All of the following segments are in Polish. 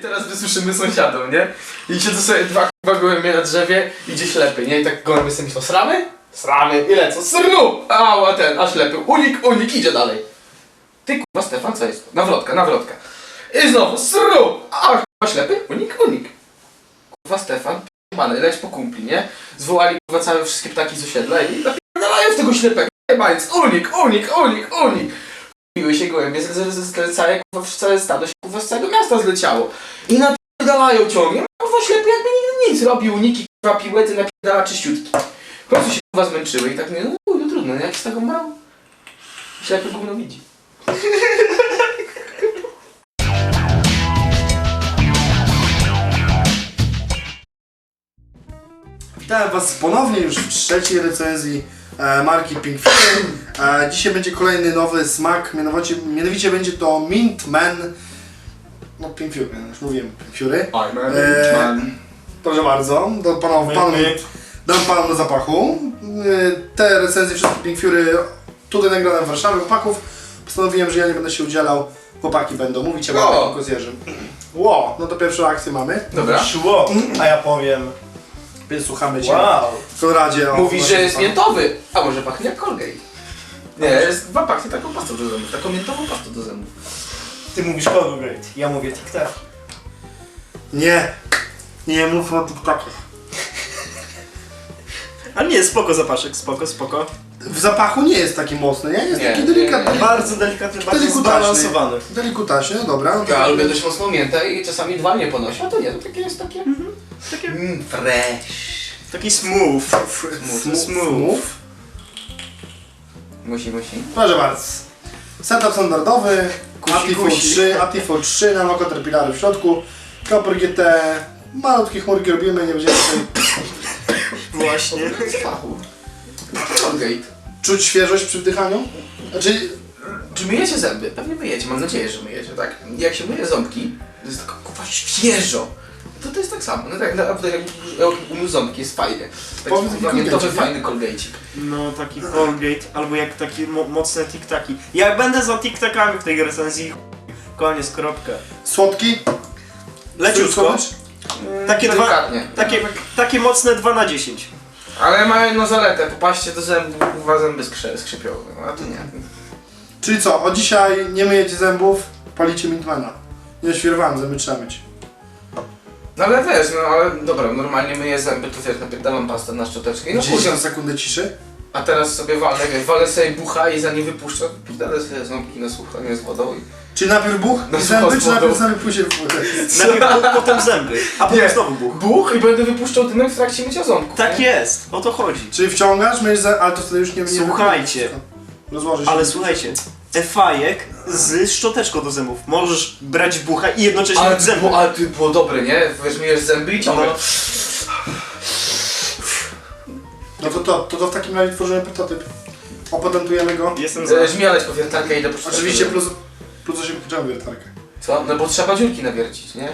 I teraz wysuszymy sąsiadom, nie? I siedzą sobie dwa kurwa gołębie na drzewie, idzie ślepy, nie? I tak gołębie sobie myślą, sramy? Sramy, i lecą, srnu! A, ten, a ślepy, unik, unik, idzie dalej. Ty kurwa Stefan, co jest? Nawrotka, nawrotka. I znowu, sru! A, kurwa ślepy, unik, unik. Kurwa Stefan, p***many, leć po kumpli, nie? Zwołali kurwa całe wszystkie ptaki z osiedla i napierdalają w tego ślepego, mając unik, unik, unik, unik. Biły się gołębie, całe, całe stado się kurwa z całego miasta zleciało. I napierdalają ciągiem, kurwa ślepy jakby nigdy nic. Robi uniki, kurwa piłety, napierdala czyściutki. W się kurwa zmęczyły i tak nie, no, no trudno, jak z tego brał. Ślepy gówno widzi. Witam Was ponownie już w trzeciej recenzji marki Pink Fury. E, dzisiaj będzie kolejny nowy smak, mianowicie, mianowicie będzie to Mint Man. No Pink Fury, już mówiłem Pink Fury. Man. Proszę bardzo, do panu, panu, dam panu do zapachu. E, te recenzje wszystkie Pink Fury tutaj nagrane w Warszawie, chłopaków. Postanowiłem, że ja nie będę się udzielał, chłopaki będą mówić, a ja O! będę tylko z Jerzym. Ło, no to pierwszą akcję mamy, Dobra. Szło, a ja powiem. Więc słuchamy Cię. Wow. Konradzie, o, Mówi, że jest miętowy, a może pachnie jak Colgate. Nie, jest chyba pachnie taką pastą do zębów, taką miętową pastą do zębów. Ty mówisz Colgate, ja mówię Tic Tac. Nie, nie mów o TikTokach. Ale nie, spoko zapaszek, spoko, spoko. W zapachu nie jest taki mocny, nie? Jest Nie, taki nie, delikatny. nie, Bardzo delikatny, bardzo Delikutaśny. zbalansowany. Delikutaśnie, no dobra. No to- Ja lubię dość mocną miętę i czasami dwa nie ponosi, a to nie, to takie jest takie... Takie, Mm, fresh. taki smooth. Smooth. Smooth. Musi, musi. Proszę bardzo. Setup standardowy, Atifo kusi. 3, Atifo 3, na oko terpilary w środku, Copper GT, malutkie chmurki robimy, nie będziemy tutaj Właśnie. Colgate. czuć świeżość przy wdychaniu. Znaczy, Czy myjecie zęby? Pewnie myjecie, mam nadzieję, że myjecie, tak? Jak się myje ząbki, to jest taka kupa świeżo. Tak samo, no tak, naprawdę jak jak umył ząbki jest fajnie. Taki Colgate, fajny Colgate'ik. No taki Colgate, albo jak takie mo mocne Tic-Taki. Ja będę za Tic-Takami w tej recenzji. Koniec, kropka. słodki, Leciutko. słodycz. Takie dwa, takie, takie mocne 2 na 10. Ale ma jedną zaletę, popatrzcie do zębów, kurwa zęby skrze, skrzypią, no, a tu nie. Czyli co, od dzisiaj nie myjecie zębów, palicie Mintmana. Nie oświerowałem, zęby trzeba myć. No ale wiesz, no ale dobra, normalnie myję zęby, to wiesz, napierdalam pastę na szczoteczkę i no 10 później. sekundy ciszy. A teraz sobie walę, wiesz, walę sobie bucha i za nie wypuszczę, pierdolę sobie ząbki na sucho, nie z wodą i... Czyli najpierw buch No i zęby, czy najpierw zęby później w wodę? Najpierw po- potem zęby, a potem Nie. znowu buch. Buch i będę wypuszczał dymek w trakcie mycia ząbków. Tak nie? jest, o to chodzi. Czyli wciągasz, myjesz zęby, ale to wtedy już nie nie Słuchajcie. Rozłożysz. Ale słuchajcie, efajek z szczoteczką do zębów. Możesz brać bucha i jednocześnie Ale to, zęby. było, ale to było dobre, nie? Wiesz, myjesz zęby i ciągle... No. No to, to, to, to w takim razie tworzymy prototyp. Opatentujemy go. Jestem za. E, Żmijaleć po wiertarkę i po Oczywiście plus, plus 8 kluczowy wiertarkę. Co? No bo trzeba dziurki nawiercić, nie?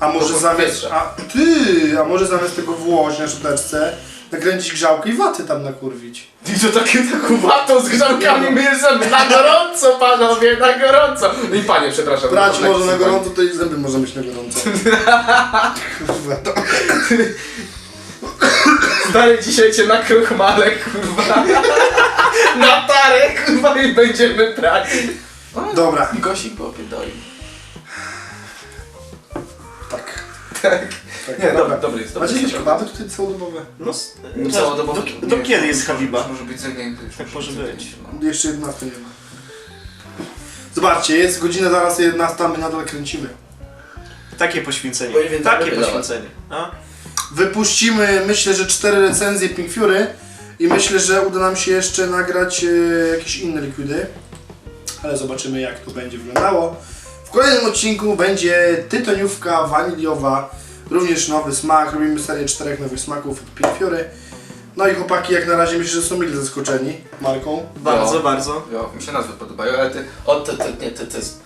A może zamiast. powietrze. A ty! A może zamiast tego włość na szczoteczce nakręcić grzałkę i waty tam nakurwić. I to takie taką watą z grzałkami myjesz zęby na gorąco, panowie, na gorąco! No i panie, przepraszam. Brać no, może na gorąco, to i zęby może mieć na gorąco. Kurwa, to. Stary, dzisiaj cię na krochmale, kurwa. na tarę, kurwa, i będziemy brać. Dobra. I Gosik go opierdoli. Tak. Tak. Tak. Nie, dobra, dobry jest, dobry Macie jakieś jest. kebaby tutaj całodobowe? No, s- No, całodobowo- do, do nie, kiedy jest Habiba? Może być zagnięty. już Tak może być. no. Jeszcze 11 nie ma. Zobaczcie, jest godzina zaraz 11, a my nadal kręcimy. Takie poświęcenie. Bo Takie poświęcenie. A? Wypuścimy, myślę, że cztery recenzje Pink Fury i myślę, że uda nam się jeszcze nagrać e, jakieś inne likwidy. Ale zobaczymy, jak to będzie wyglądało. W kolejnym odcinku będzie tytoniówka waniliowa, również nowy smak. Robimy serię czterech nowych smaków od Pink Fury. No i chłopaki, jak na razie myślę, że są mile zaskoczeni marką. Bardzo, No. bardzo. Jo, mi się nazwy podobają, ale ty... O, to, to, nie, to, to jest...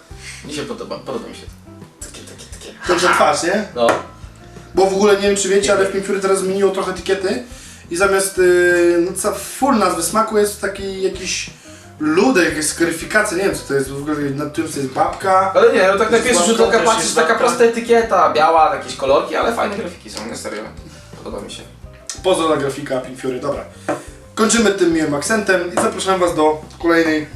Mi się podoba, podoba mi się. Takie, takie, takie... Dobrze twarz, nie? No. Bo w ogóle nie wiem czy wiecie, ale w Pink Fury teraz zmieniło trochę etykiety i zamiast yy, no, ca- full nazwy smaku jest taki jakiś Ludek, jakaś skryfikacja, nie wiem co to jest, w ogóle na tym co jest babka. Ale nie, no tak na pierwszy rzut oka też patrzysz, jest taka prosta etykieta, biała, jakieś kolorki, ale fajne grafiki są, nie serio. Podoba mi się. Pozdro dla grafika Pink Fury, dobra. Kończymy tym miłym akcentem i zapraszam was do kolejnej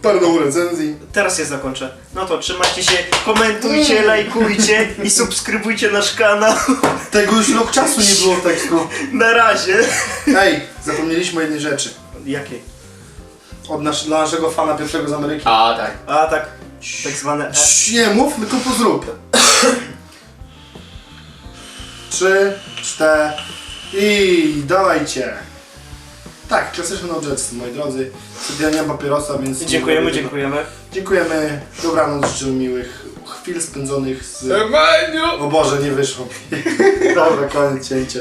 twardą recenzji. Teraz ja zakończę. No to trzymajcie się, komentujcie, lajkujcie i subskrybujcie nasz kanał. Tego już rok czasu nie było tekstu. Na razie. Ej, zapomnieliśmy o jednej rzeczy. Jakiej? Od nasz, dla naszego fana pierwszego z Ameryki. A, tak. A tak, tak zwane... E. Cii, Nie mów, tylko pozrób. Trzy, cztery i dawajcie. Tak, klasyczny no jets, moi drodzy. Sobie ja nie mam papierosa, więc... Dziękujemy, dziękujemy. Dziękujemy. Dobranoc, życzę miłych chwil spędzonych z... O Boże, nie wyszło mi. Dobra, koniec cięcie.